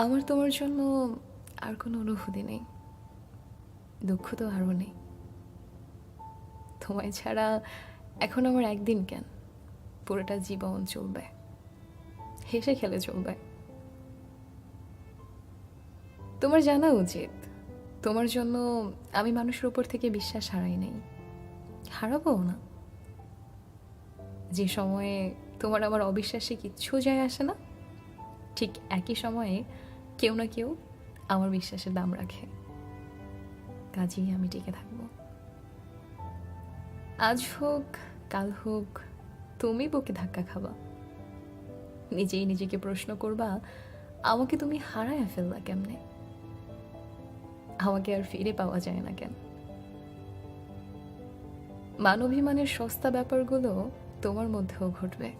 আমার তোমার জন্য আর কোনো অনুভূতি নেই। দুঃখ তো আরও নেই। তোমায় ছাড়া এখন আমার একদিন কেন? পুরোটা জীবন চলবে। হেসে খেলে চলবে। তোমার জানা উচিত। তোমার জন্য আমি মানুষের উপর থেকে বিশ্বাস হারাই নেই। হারাবো না। যে সময়ে তোমার আমার অবিশ্বাসে কিচ্ছু যায় আসে না, ঠিক একই সময়ে কেউ না কেউ আমার বিশ্বাসের দাম রাখে। কাজেই আমি টিকে থাকব। আজ হোক, কাল হোক, তুমি বুকে ধাক্কা খাবা। নিজেই নিজেকে প্রশ্ন করবা, আমাকে তুমি হারায় ফেললা কেমনে? আমাকে আর ফিরে পাওয়া যায় না কেন? মানবিমানের সস্তা ব্যাপারগুলো তোমার মধ্যেও ঘটবে।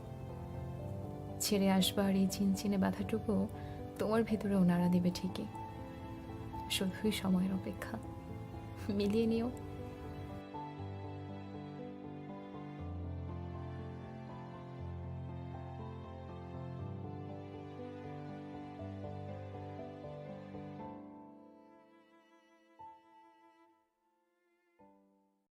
ছেড়ে আসবার এই চিনচিনে বাধাটুকু তোমার ভেতরে ওনারা দেবে ঠিকই। শুধুই সময়ের অপেক্ষা। মিলিয়ে নিও।